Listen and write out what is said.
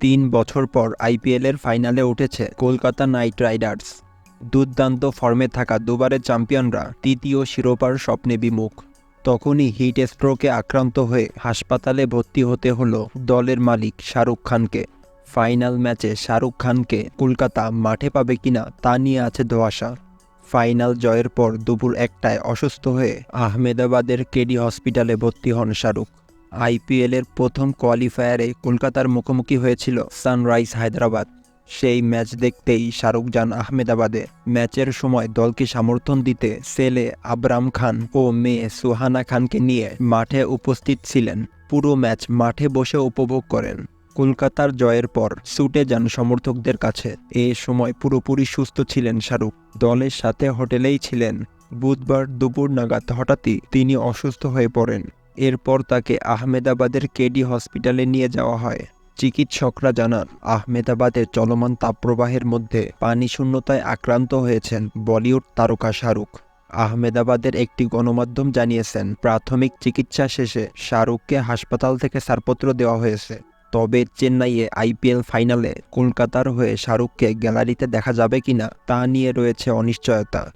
তিন বছর পর আইপিএলের ফাইনালে উঠেছে কলকাতা নাইট রাইডার্স। দুর্দান্ত ফর্মে থাকা দুবারের চ্যাম্পিয়নরা তৃতীয় শিরোপার স্বপ্নে বিমুখ। তখনই হিট স্ট্রোকে আক্রান্ত হয়ে হাসপাতালে ভর্তি হতে হলো দলের মালিক শাহরুখ খানকে। ফাইনাল ম্যাচে শাহরুখ খানকে কলকাতা মাঠে পাবে কিনা তা নিয়ে আছে ধোয়াশা। ফাইনাল জয়ের পর দুপুর একটায় অসুস্থ হয়ে আহমেদাবাদের কেডি হসপিটালে ভর্তি হন শাহরুখ। আইপিএলের প্রথম কোয়ালিফায়ারে কলকাতার মুখোমুখি হয়েছিল সানরাইজ হায়দ্রাবাদ। সেই ম্যাচ দেখতেই শাহরুখ যান আহমেদাবাদে। ম্যাচের সময় দলকে সমর্থন দিতে ছেলে আবরাম খান ও মেয়ে সুহানা খানকে নিয়ে মাঠে উপস্থিত ছিলেন। পুরো ম্যাচ মাঠে বসে উপভোগ করেন। কলকাতার জয়ের পর ছুটে যান সমর্থকদের কাছে। এ সময় পুরোপুরি সুস্থ ছিলেন শাহরুখ। দলের সাথে হোটেলেই ছিলেন। বুধবার দুপুর নাগাদ হঠাৎই তিনি অসুস্থ হয়ে পড়েন। এরপর তাকে আহমেদাবাদের কেডি হসপিটালে নিয়ে যাওয়া হয়। চিকিৎসকরা জানান আহমেদাবাদের চলমান তাপপ্রবাহের মধ্যে পানি শূন্যতায় আক্রান্ত হয়েছেন বলিউড তারকা শাহরুখ। আহমেদাবাদের একটি গণমাধ্যম জানিয়েছেন, প্রাথমিক চিকিৎসা শেষে শাহরুখকে হাসপাতাল থেকে ছাড়পত্র দেওয়া হয়েছে। তবে চেন্নাইয়ে আইপিএল ফাইনালে কলকাতার হয়ে শাহরুখকে গ্যালারিতে দেখা যাবে কিনা তা নিয়ে রয়েছে অনিশ্চয়তা।